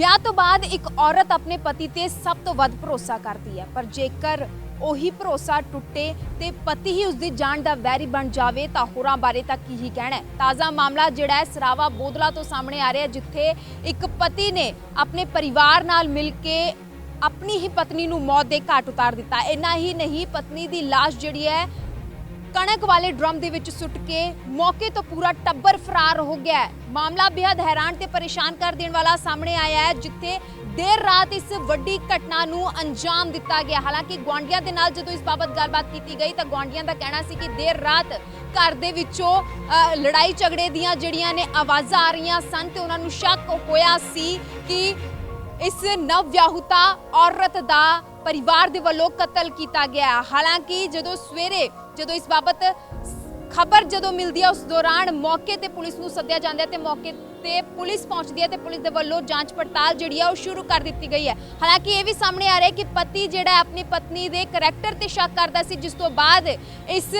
ਵਿਆਹ ਤੋਂ ਬਾਅਦ ਇੱਕ ਔਰਤ ਆਪਣੇ ਪਤੀ ਤੇ ਸਭ ਤੋਂ ਵੱਧ ਭਰੋਸਾ ਕਰਦੀ ਹੈ, ਪਰ ਜੇਕਰ ਉਹੀ ਭਰੋਸਾ ਟੁੱਟੇ ਤੇ ਪਤੀ ਹੀ ਉਸਦੀ ਜਾਨ ਦਾ ਵੈਰੀ ਬਣ ਜਾਵੇ ਤਾਂ ਹੋਰਾਂ ਬਾਰੇ ਤਾਂ ਕੀ ਹੀ ਕਹਿਣਾ ਹੈ? ਤਾਜ਼ਾ ਮਾਮਲਾ ਜਿਹੜਾ ਹੈ, ਸਰਾਵਾ ਬੋਦਲਾ ਤੋਂ ਸਾਹਮਣੇ ਆ ਰਿਹਾ ਜਿੱਥੇ ਇੱਕ ਪਤੀ ਨੇ ਆਪਣੇ ਪਰਿਵਾਰ ਨਾਲ ਮਿਲ ਕੇ ਆਪਣੀ ਹੀ ਪਤਨੀ ਨੂੰ ਮੌਤ ਦੇ ਘਾਟ ਉਤਾਰ ਦਿੱਤਾ। ਇੰਨਾ ਹੀ ਨਹੀਂ, ਪਤਨੀ ਦੀ ਲਾਸ਼ ਜਿਹੜੀ ਹੈ ਕਣਕ ਵਾਲੇ ਡਰਮ ਦੇ ਵਿੱਚ ਸੁੱਟ ਕੇ ਮੌਕੇ ਤੋਂ ਪੂਰਾ ਟੱਬਰ ਫਰਾਰ ਹੋ ਗਿਆ ਹੈ। ਮਾਮਲਾ ਬੇहद ਹੈਰਾਨ ਤੇ ਪਰੇਸ਼ਾਨ ਕਰ ਦੇਣ ਵਾਲਾ ਸਾਹਮਣੇ ਆਇਆ ਹੈ, ਜਿੱਥੇ ਦੇਰ ਰਾਤ ਇਸ ਵੱਡੀ ਘਟਨਾ ਨੂੰ ਅੰਜਾਮ ਦਿੱਤਾ ਗਿਆ। ਹਾਲਾਂਕਿ ਗਵਾਂਡੀਆਂ ਦੇ ਨਾਲ ਜਦੋਂ ਇਸ ਬਾਬਤ ਗੱਲਬਾਤ ਕੀਤੀ ਗਈ ਤਾਂ ਗਵਾਂਡੀਆਂ ਦਾ ਕਹਿਣਾ ਸੀ ਕਿ ਦੇਰ ਰਾਤ ਘਰ ਦੇ ਵਿੱਚੋਂ ਲੜਾਈ ਝਗੜੇ ਦੀਆਂ ਜਿਹੜੀਆਂ ਨੇ ਆਵਾਜ਼ਾਂ ਆ ਰਹੀਆਂ ਸਨ ਤੇ ਉਹਨਾਂ ਨੂੰ ਸ਼ੱਕ ਹੋਇਆ ਸੀ ਕਿ ਇਸ ਨਵ ਵਿਆਹੁਤਾ ਔਰਤ ਦਾ ਪਰਿਵਾਰ ਦੇ ਵੱਲੋਂ ਕਤਲ ਕੀਤਾ ਗਿਆ ਹਾਲਾਂਕਿ ਜਦੋਂ ਸਵੇਰੇ, ਜਦੋਂ ਇਸ ਬਾਬਤ ਖਬਰ ਜਦੋਂ ਮਿਲਦੀ ਹੈ, ਉਸ ਦੌਰਾਨ ਮੌਕੇ ਤੇ ਪੁਲਿਸ ਨੂੰ ਸੱਦਿਆ ਜਾਂਦਾ ਹੈ ਤੇ ਮੌਕੇ ਤੇ ਪੁਲਿਸ ਪਹੁੰਚਦੀ ਹੈ ਤੇ ਪੁਲਿਸ ਦੇ ਵੱਲੋਂ ਜਾਂਚ ਪੜਤਾਲ ਜਿਹੜੀ ਹੈ ਉਹ ਸ਼ੁਰੂ ਕਰ ਦਿੱਤੀ ਗਈ ਹੈ। ਹਾਲਾਂਕਿ ਇਹ ਵੀ ਸਾਹਮਣੇ ਆ ਰਿਹਾ ਕਿ ਪਤੀ ਜਿਹੜਾ ਆਪਣੀ ਪਤਨੀ ਦੇ ਕਰੈਕਟਰ ਤੇ ਸ਼ੱਕ ਕਰਦਾ ਸੀ, ਜਿਸ ਤੋਂ ਬਾਅਦ ਇਸ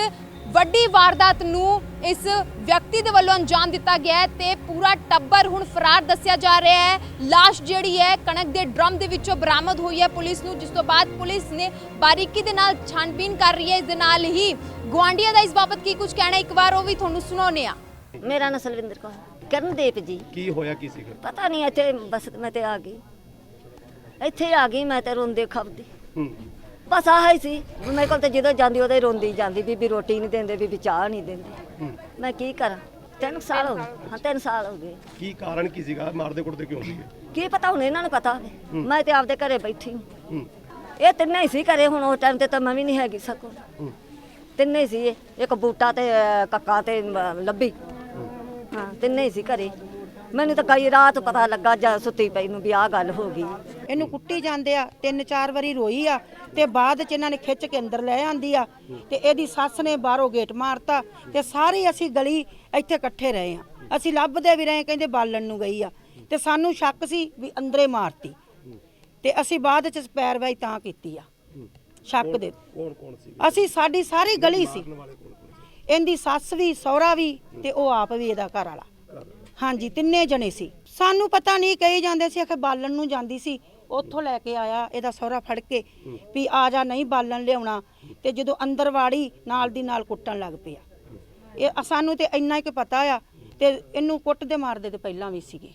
ਵੱਡੀ ਵਾਰਦਾਤ ਨੂੰ ਇਸ ਵਿਅਕਤੀ ਦੇ ਵੱਲੋਂ ਅੰਜਾਮ ਦਿੱਤਾ ਗਿਆ ਹੈ ਤੇ ਪੂਰਾ ਟੱਬਰ ਹੁਣ ਫਰਾਰ ਦੱਸਿਆ ਜਾ ਰਿਹਾ ਹੈ। ਲਾਸ਼ ਜਿਹੜੀ ਹੈ ਕਣਕ ਦੇ ਡਰਮ ਦੇ ਵਿੱਚੋਂ ਬਰਾਮਦ ਹੋਈ ਹੈ ਪੁਲਿਸ ਨੂੰ ਜਿਸ ਤੋਂ ਬਾਅਦ ਪੁਲਿਸ ਨੇ ਬਾਰੀਕੀ ਦੇ ਨਾਲ ਛਾਣਬੀਨ ਕਰ ਰਹੀ ਹੈ। ਇਸ ਦੇ ਨਾਲ ਹੀ ਗਵਾਂਡੀਆਂ ਦਾ ਇਸ ਬਾਬਤ ਕੀ ਕੁਝ ਕਹਿਣਾ ਇੱਕ ਵਾਰ ਉਹ ਵੀ ਤੁਹਾਨੂੰ ਸੁਣਾਉਂਦੇ ਆ ਮੇਰਾ ਨਾਂ ਸਲਵਿੰਦਰ ਕੌਰ ਕਰਨਦੀਪ ਜੀ। ਕੀ ਹੋਇਆ ਕੀ ਸੀਗਾ? ਪਤਾ ਨਹੀਂ ਇੱਥੇ ਬਸ ਮੈਂ ਤੇ ਆ ਗਈ। ਇੱਥੇ ਆ ਗਈ ਮੈਂ ਤੇ ਰੋਂਦੇ ਖਪਦੀ। ਹੂੰ। ਬਸ ਆਹ ਹੀ ਸੀ। ਮੇਰੇ ਕੋਲ ਤੇ ਜਦੋਂ ਜਾਂਦੀ ਉਹਦੇ ਰੋਂਦੀ ਜਾਂਦੀ ਬੀਬੀ ਰੋਟੀ ਨਹੀਂ ਦਿੰਦੇ ਬੀਬੀ ਚਾਹ ਨਹੀਂ ਦਿੰਦੇ। ਮੈਂ ਕੀ ਕਰਾਂ? ਤਿੰਨ ਸਾਲ ਹੋ ਗਏ। ਹਾਂ ਤਿੰਨ ਸਾਲ ਹੋ ਗਏ। ਕੀ ਕਾਰਨ ਕੀ ਸੀਗਾ? ਮਾਰਦੇ ਕੁੱਟਦੇ ਕਿਉਂ ਸੀਗੇ? ਕੀ ਪਤਾ ਹੁਣ ਇਹਨਾਂ ਨੂੰ ਪਤਾ ਹੋਵੇ। ਮੈਂ ਤੇ ਆਪਦੇ ਘਰੇ ਬੈਠੀ ਹਾਂ। ਹੂੰ। ਇਹ ਤਿੰਨੇ ਹੀ ਸੀ ਘਰੇ ਹੁਣ ਉਸ ਟਾਈਮ ਤੇ ਤਾਂ ਮੈਂ ਵੀ ਨਹੀਂ ਹੈਗੀ ਸਕੋ ਹੂੰ। ਤਿੰਨੇ ਹੀ ਸੀ ਇਹ। ਇੱਕ ਬੂਟਾ ਤੇ ਅਹ, ਕੱਕਾ ਤੇ ਅਹ, ਲੱਭੀ। ਹਾਂ ਤਿੰਨੇ ਹੀ ਸੀ ਘਰੇ। ਮੈਨੂੰ ਤਾਂ ਕਈ ਰਾਤ ਪਤਾ ਲੱਗਾ ਜਦ ਸੁੱਤੀ ਪਈ ਨੂੰ ਵੀ ਆਹ ਗੱਲ ਹੋ ਗਈ। ਇਹਨੂੰ ਕੁੱਟੀ ਜਾਂਦੇ ਆ ਤਿੰਨ ਚਾਰ ਵਾਰੀ ਰੋਈ ਆ ਤੇ ਬਾਅਦ ਚ ਇਹਨਾਂ ਨੇ ਖਿੱਚ ਕੇ ਅੰਦਰ ਲੈ ਆਂਦੀ ਆ ਤੇ ਇਹਦੀ ਸੱਸ ਨੇ ਬਾਹਰੋਂ ਗੇਟ ਮਾਰਤਾ ਤੇ ਸਾਰੇ ਅਸੀਂ ਗਲੀ ਇੱਥੇ ਇਕੱਠੇ ਰਹੇ ਆ। ਅਸੀਂ ਲੱਭਦੇ ਵੀ ਰਹੇ ਕਹਿੰਦੇ ਬਾਲਣ ਨੂੰ ਗਈ ਆ। ਤੇ ਸਾਨੂੰ ਸ਼ੱਕ ਸੀ ਵੀ ਅੰਦਰੇ ਮਾਰਤੀ। ਤੇ ਅਸੀਂ ਬਾਅਦ ਚ ਪੈਰਵਾਈ ਤਾਂ ਕੀਤੀ ਆ। ਸ਼ੱਕ ਦੇ ਕੌਣ ਕੌਣ ਸੀ? ਅਸੀਂ ਸਾਡੀ ਸਾਰੀ ਗਲੀ ਸੀ? ਇਹਦੀ ਸੱਸ ਵੀ ਸਹੁਰਾ ਵੀ ਤੇ ਉਹ ਆਪ ਵੀ ਇਹਦਾ ਘਰ ਵਾਲਾ। ਹਾਂਜੀ, ਤਿੰਨੇ ਜਣੇ ਸੀ। ਸਾਨੂੰ ਪਤਾ ਨਹੀਂ, ਕਹੀ ਜਾਂਦੇ ਸੀ, ਆਖੇ ਬਾਲਣ ਨੂੰ ਜਾਂਦੀ ਸੀ। ਉੱਥੋਂ ਲੈ ਕੇ ਆਇਆ, ਇਹਦਾ ਸਹੁਰਾ ਫੜ ਕੇ ਵੀ ਆ ਜਾ, ਨਹੀਂ ਬਾਲਣ ਲਿਆਉਣਾ। ਤੇ ਜਦੋਂ ਅੰਦਰ ਵਾੜੀ, ਨਾਲ ਦੀ ਨਾਲ ਕੁੱਟਣ ਲੱਗ ਪਿਆ। ਇਹ ਸਾਨੂੰ ਤੇ ਇੰਨਾ ਹੀ ਕਿ ਪਤਾ ਆ, ਤੇ ਇਹਨੂੰ ਕੁੱਟਦੇ ਮਾਰਦੇ ਤੇ ਪਹਿਲਾਂ ਵੀ ਸੀਗੇ।